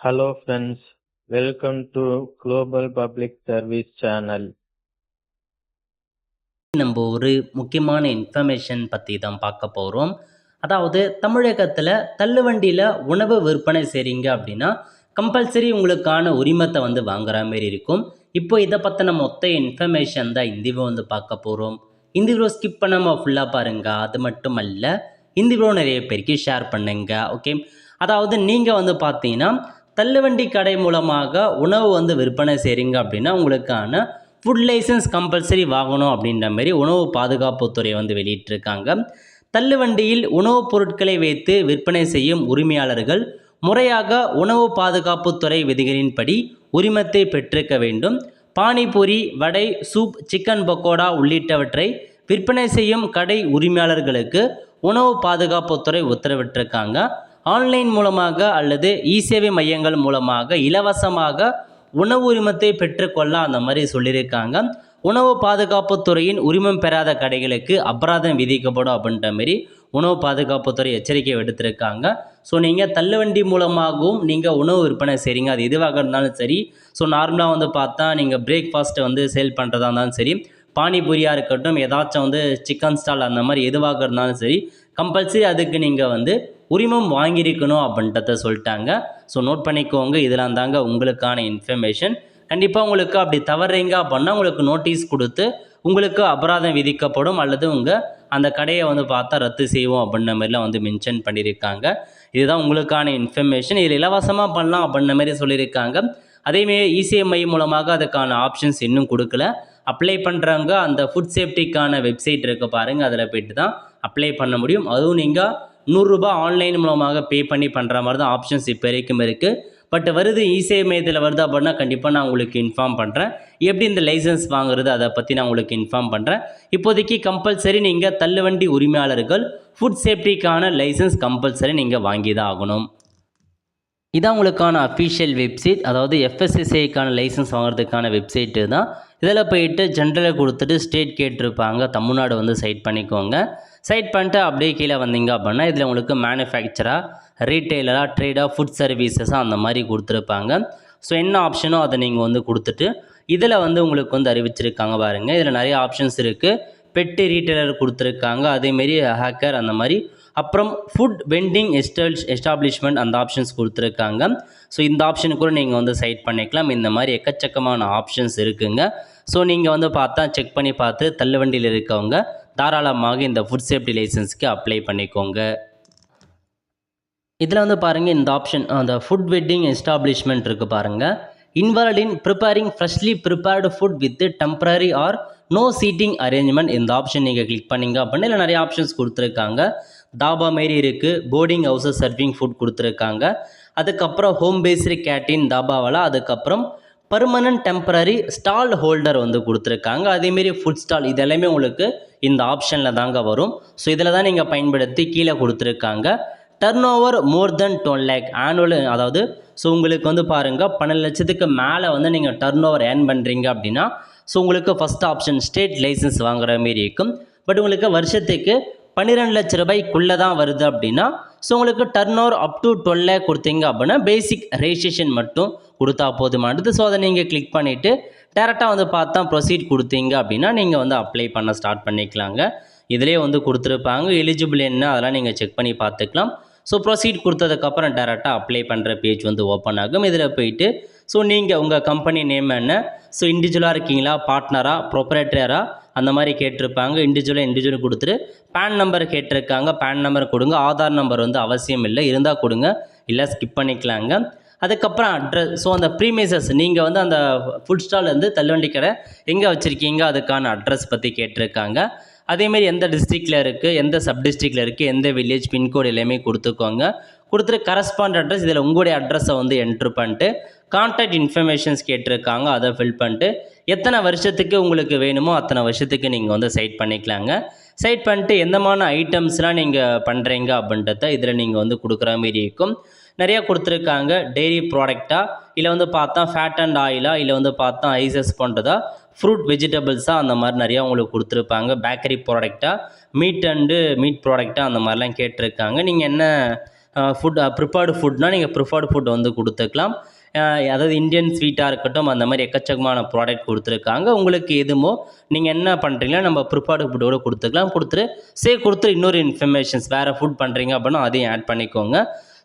Hello friends, welcome to Global Public Service Channel. நம்ம ஒரு முக்கியமான இன்ஃபர்மேஷன் பற்றி தான் பார்க்க போகிறோம் அதாவது தமிழகத்தில் தள்ளுவண்டியில் உணவு விற்பனை செய்கிறீங்க அப்படின்னா கம்பல்சரி உங்களுக்கான உரிமத்தை வந்து வாங்குற மாதிரி இருக்கும். இப்போ இதை பற்றின மொத்த இன்ஃபர்மேஷன் தான் இந்திவோ வந்து பார்க்க போகிறோம் இந்திவோ ஸ்கிப் பண்ணாமல் ஃபுல்லாக பாருங்கள் அது மட்டும் அல்ல இந்திவோ நிறைய பேருக்கு ஷேர் பண்ணுங்க ஓகே அதாவது நீங்கள் வந்து பார்த்தீங்கன்னா தள்ளுவண்டி கடை மூலமாக உணவு வந்து விற்பனை செய்கிறீங்க அப்படின்னா உங்களுக்கான ஃபுட் லைசன்ஸ் கம்பல்சரி வாங்கணும் அப்படின்ற மாதிரி உணவு பாதுகாப்புத்துறை வந்து வெளியிட்டிருக்காங்க. தள்ளுவண்டியில் உணவுப் பொருட்களை வைத்து விற்பனை செய்யும் உரிமையாளர்கள் முறையாக உணவு பாதுகாப்புத்துறை விதிகளின்படி உரிமத்தை பெற்றிருக்க வேண்டும். பானிபூரி வடை சூப் சிக்கன் பக்கோடா உள்ளிட்டவற்றை விற்பனை செய்யும் கடை உரிமையாளர்களுக்கு உணவு பாதுகாப்புத்துறை உத்தரவிட்டிருக்காங்க. ஆன்லைன் மூலமாக அல்லது இ சேவை மையங்கள் மூலமாக இலவசமாக உணவு உரிமத்தை பெற்றுக்கொள்ள அந்த மாதிரி சொல்லியிருக்காங்க. உணவு பாதுகாப்புத்துறையின் உரிமம் பெறாத கடைகளுக்கு அபராதம் விதிக்கப்படும் அப்படின்ற மாதிரி உணவு பாதுகாப்புத்துறை எச்சரிக்கை விடுத்திருக்காங்க. ஸோ நீங்கள் தள்ளுவண்டி மூலமாகவும் நீங்கள் உணவு விற்பனை செய்கிறீங்க அது எதுவாக இருந்தாலும் சரி. ஸோ நார்மலாக வந்து பார்த்தா நீங்கள் பிரேக்ஃபாஸ்ட்டை வந்து சேல் பண்ணுறதா இருந்தாலும் சரி. பானிபூரியாக இருக்கட்டும் ஏதாச்சும் வந்து சிக்கன் ஸ்டால் அந்த மாதிரி எதுவாக இருந்தாலும் சரி. கம்பல்சரி அதுக்கு நீங்கள் வந்து உரிமம் வாங்கியிருக்கணும் அப்படின்றத சொல்லிட்டாங்க. ஸோ நோட் பண்ணிக்கோங்க இதெல்லாம் தாங்க உங்களுக்கான இன்ஃபர்மேஷன் கண்டிப்பாக உங்களுக்கு அப்படி தவறுறீங்க அப்படின்னா உங்களுக்கு நோட்டீஸ் கொடுத்து உங்களுக்கு அபராதம் விதிக்கப்படும் அல்லது உங்கள் அந்த கடையை வந்து பார்த்தா ரத்து செய்வோம் அப்படின்ற மாதிரிலாம் வந்து மென்ஷன் பண்ணியிருக்காங்க. இதுதான் உங்களுக்கான இன்ஃபர்மேஷன் இதில் இலவசமாக பண்ணலாம் அப்படின்ற மாதிரி சொல்லியிருக்காங்க. அதேமாரி இசிஎம்ஐ மூலமாக அதுக்கான ஆப்ஷன்ஸ் இன்னும் கொடுக்கல. அப்ளை பண்ணுறவங்க அந்த ஃபுட் சேஃப்டிக்கான வெப்சைட் இருக்க பாருங்கள் அதில் போய்ட்டு தான் அப்ளை பண்ண முடியும். அதுவும் நீங்கள் நூறுரூபா ஆன்லைன் மூலமாக பே பண்ணி பண்ணுற மாதிரி தான் ஆப்ஷன்ஸ் இப்போ வரைக்கும் இருக்குது பட் வருது இசேவை மையத்தில் வருது அப்படின்னா கண்டிப்பாக நான் உங்களுக்கு இன்ஃபார்ம் பண்ணுறேன் எப்படி இந்த லைசன்ஸ் வாங்குறது அதை பற்றி நான் உங்களுக்கு இன்ஃபார்ம் பண்ணுறேன் இப்போதைக்கு கம்பல்சரி நீங்கள் தள்ளுவண்டி உரிமையாளர்கள் ஃபுட் சேஃப்டிக்கான லைசன்ஸ் கம்பல்சரி நீங்கள் வாங்கி தான் ஆகணும். இதான் உங்களுக்கான அஃபிஷியல் வெப்சைட் அதாவது எஃப்எஸ்எஸ்ஐக்கான லைசன்ஸ் வாங்குறதுக்கான வெப்சைட்டு தான். இதில் போயிட்டு ஜென்ரலை கொடுத்துட்டு ஸ்டேட் கேட்டிருப்பாங்க தமிழ்நாடு வந்து சைட் பண்ணிக்கோங்க. சைட் பண்ணிட்டு அப்படியே கீழே வந்தீங்க அப்படின்னா இதில் உங்களுக்கு மேனுஃபேக்சராக ரீட்டெயிலராக ட்ரேடாக ஃபுட் சர்வீசஸாக அந்த மாதிரி கொடுத்துருப்பாங்க. ஸோ என்ன ஆப்ஷனோ அதை நீங்கள் வந்து கொடுத்துட்டு இதில் வந்து உங்களுக்கு வந்து அறிவிச்சிருக்காங்க பாருங்கள் இதில் நிறைய ஆப்ஷன்ஸ் இருக்குது பெட்டு ரீட்டைலர் கொடுத்துருக்காங்க. அதேமாரி ஹேக்கர் அந்த மாதிரி. அப்புறம் ஃபுட் வெண்டிங் எஸ்டல் எஸ்டாப்ளிஷ்மெண்ட் அந்த ஆப்ஷன்ஸ் கொடுத்துருக்காங்க. ஸோ இந்த ஆப்ஷன் கூட நீங்கள் வந்து சைட் பண்ணிக்கலாம். இந்த மாதிரி எக்கச்சக்கமான ஆப்ஷன்ஸ் இருக்குங்க. ஸோ நீங்கள் வந்து பார்த்தா செக் பண்ணி பார்த்து தள்ளுவண்டியில் இருக்கவங்க தாராளமாக இந்த ஃபுட் சேஃப்டி லைசன்ஸ்க்கு அப்ளை பண்ணிக்கோங்க. இதில் வந்து பாருங்கள் இந்த ஆப்ஷன் அந்த ஃபுட் வெட்டிங் எஸ்டாப்ளிஷ்மெண்ட் இருக்குது பாருங்கள் involve in preparing freshly prepared food with temporary or no seating arrangement இந்த ஆப்ஷன் நீங்கள் கிளிக் பண்ணிங்க அப்படின்னா இல்லை நிறைய ஆப்ஷன்ஸ் கொடுத்துருக்காங்க. தாபா மாரி இருக்குது போர்டிங் ஹவுஸஸ் சர்விங் ஃபுட் கொடுத்துருக்காங்க. அதுக்கப்புறம் ஹோம் பேஸ்டு கேட்டீன் தாபாவில் அதுக்கப்புறம் பர்மனன்ட் டெம்பரரி ஸ்டால் ஹோல்டர் வந்து கொடுத்துருக்காங்க. அதேமாரி ஃபுட் ஸ்டால் இது எல்லாமே உங்களுக்கு இந்த ஆப்ஷனில் தாங்க வரும். ஸோ இதில் தான் நீங்கள் பயன்படுத்தி கீழே கொடுத்துருக்காங்க. Turnover more than ten lakh annual அதாவது ஸோ உங்களுக்கு வந்து பாருங்கள் பன்னெண்டு லட்சத்துக்கு மேலே வந்து நீங்கள் டர்ன் ஓவர் ஏர்ன் பண்ணுறீங்க அப்படின்னா ஸோ உங்களுக்கு ஃபஸ்ட் ஆப்ஷன் ஸ்டேட் லைசன்ஸ் வாங்குற மாரி இருக்கும். பட் உங்களுக்கு வருஷத்துக்கு பன்னிரெண்டு லட்ச ரூபாய்க்குள்ளே தான் வருது அப்படின்னா ஸோ உங்களுக்கு turnover up to twelve lakh கொடுத்தீங்க அப்படின்னா பேசிக் ரெஜிஸ்ட்ரேஷன் மட்டும் கொடுத்தா போதுமானது. ஸோ அதை நீங்கள் கிளிக் பண்ணிவிட்டு டேரெக்டாக வந்து பார்த்தா ப்ரொசீட் கொடுத்தீங்க அப்படின்னா நீங்கள் வந்து அப்ளை பண்ண ஸ்டார்ட் பண்ணிக்கலாங்க. இதிலே வந்து கொடுத்துருப்பாங்க. எலிஜிபிள் என்ன அதெல்லாம் நீங்கள் செக் பண்ணி பார்த்துக்கலாம். ஸோ ப்ரொசீட் கொடுத்ததுக்கப்புறம் டேரெக்டாக அப்ளை பண்ணுற பேஜ் வந்து ஓப்பன் ஆகும். இதில் போயிட்டு ஸோ நீங்கள் உங்கள் கம்பெனி நேம் என்ன? ஸோ இண்டிவிஜுவலாக இருக்கீங்களா? பார்ட்னராக ப்ரொப்ரேட்டராக அந்த மாதிரி கேட்டிருப்பாங்க. இண்டிவிஜுவலாக இண்டிவிஜுவல் கொடுத்துட்டு பேன் நம்பர் கேட்டிருக்காங்க. பேன் நம்பர் கொடுங்க. ஆதார் நம்பர் வந்து அவசியம் இல்லை. இருந்தால் கொடுங்க. இல்லை ஸ்கிப் பண்ணிக்கலாங்க. அதுக்கப்புறம் அட்ரஸ் ஸோ அந்த ப்ரீமேசஸ் நீங்கள் வந்து அந்த ஃபுட் ஸ்டால் வந்து தள்ளுவண்டி கடை எங்கே வச்சுருக்கீங்க? அதுக்கான அட்ரஸ் பற்றி கேட்டிருக்காங்க. அதேமாரி எந்த டிஸ்ட்ரிக்டில் இருக்குது எந்த சப் டிஸ்ட்ரிக்டில் இருக்குது எந்த வில்லேஜ் பின்கோடு எல்லாமே கொடுத்துக்கோங்க. கொடுத்துட்டு கரஸ்பாண்ட் அட்ரஸ் இதில் உங்களுடைய அட்ரஸை வந்து என்ட்ரு பண்ணிட்டு கான்டாக்ட் இன்ஃபர்மேஷன்ஸ் கேட்டிருக்காங்க அதை ஃபில் பண்ணிட்டு எத்தனை வருஷத்துக்கு உங்களுக்கு வேணுமோ அத்தனை வருஷத்துக்கு நீங்கள் வந்து சைட் பண்ணிக்கலாங்க. சைட் பண்ணிட்டு எந்தமான ஐட்டம்ஸ்லாம் நீங்கள் பண்ணுறீங்க அப்படின்றத இதில் நீங்கள் வந்து கொடுக்குற மாரி இருக்கும். நிறையா கொடுத்துருக்காங்க. டெய்ரி ப்ராடக்டாக இல்லை வந்து பார்த்தா ஃபேட் அண்ட் ஆயிலாக இல்லை வந்து பார்த்தா ஐசஸ் பண்ணுறதா ஃப்ரூட் வெஜிடபிள்ஸாக அந்த மாதிரி நிறையா உங்களுக்கு கொடுத்துருப்பாங்க. பேக்கரி ப்ராடக்டாக மீட் அண்டு மீட் ப்ராடக்டாக அந்த மாதிரிலாம் கேட்டிருக்காங்க. நீங்கள் என்ன ஃபுட் ப்ரிப்பேர்டு ஃபுட்னால் நீங்கள் ப்ரிஃபர்டு ஃபுட் வந்து கொடுத்துக்கலாம். அதாவது இந்தியன் ஸ்வீட்டாக இருக்கட்டும் அந்த மாதிரி எக்கச்சக்கமான ப்ராடக்ட் கொடுத்துருக்காங்க. உங்களுக்கு எதுமோ நீங்கள் என்ன பண்ணுறீங்களோ நம்ம ப்ரிப்பேர்டு ஃபுட்டோட கொடுத்துக்கலாம். கொடுத்துட்டு சே கொடுத்து இன்னொரு இன்ஃபர்மேஷன்ஸ் வேறு ஃபுட் பண்ணுறீங்க அப்படின்னா அதையும் ஆட் பண்ணிக்கோங்க.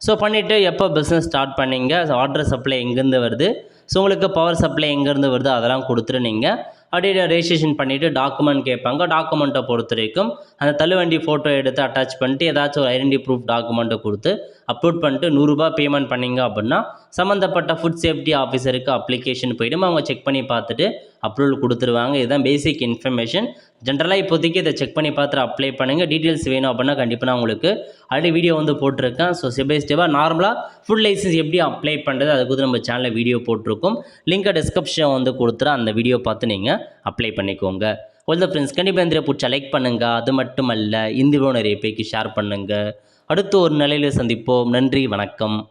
ஸோ பண்ணிவிட்டு எப்போ பிஸ்னஸ் ஸ்டார்ட் பண்ணீங்க? ஆர்டர் சப்ளை எங்கேருந்து வருது? ஸோ உங்களுக்கு பவர் சப்ளை எங்கேருந்து வருது? அதெல்லாம் கொடுத்துட்டு நீங்கள் அப்படியே ரெஜிஸ்ட்ரேஷன் பண்ணிவிட்டு டாக்குமெண்ட் கேட்பாங்க. டாக்குமெண்ட்டை பொறுத்த வரைக்கும் அந்த தள்ளுவண்டி ஃபோட்டோ எடுத்து அட்டாச் பண்ணிட்டு ஏதாச்சும் ஒரு ஐடென்டி ப்ரூஃப் டாக்குமெண்ட்டை கொடுத்து அப்லோட் பண்ணிட்டு நூறுரூபா பேமெண்ட் பண்ணீங்க அப்படின்னா சம்மந்தப்பட்ட ஃபுட் சேஃப்டி ஆஃபீஸருக்கு அப்ளிகேஷன் போய்டும். அவங்க செக் பண்ணி பார்த்துட்டு அப்ரூவல் கொடுத்துருவாங்க. இதுதான் பேசிக் இன்ஃபர்மேஷன் ஜென்ரலாக இப்போதைக்கு இதை செக் பண்ணி பார்த்துட்டு அப்ளை பண்ணுங்கள் டீட்டெயில்ஸ் வேணும் அப்படின்னா கண்டிப்பாக நான் உங்களுக்கு ஆல்ரெடி வீடியோ வந்து போட்டிருக்கேன். ஸோ ஸ்டெப் பை ஸ்டெப்பாக நார்மலாக ஃபுட் லைசன்ஸ் எப்படி அப்ளை பண்ணுறது அதுக்கு நம்ம சேனலில் வீடியோ போட்டிருக்கோம். லிங்கை டிஸ்கிரிப்ஷன் வந்து கொடுத்துரு அந்த வீடியோ பார்த்து நீங்கள் அப்ளை பண்ணிக்கோங்க. ஒல்த ஃப்ரெண்ட்ஸ் கண்டிப்பாக இந்த பிடிச்சா லைக் பண்ணுங்கள் அது மட்டும் அல்ல இந்த வீடியோ நிறைய பேருக்கு ஷேர் பண்ணுங்கள் அடுத்து ஒரு நிலையில் சந்திப்போம். நன்றி வணக்கம்.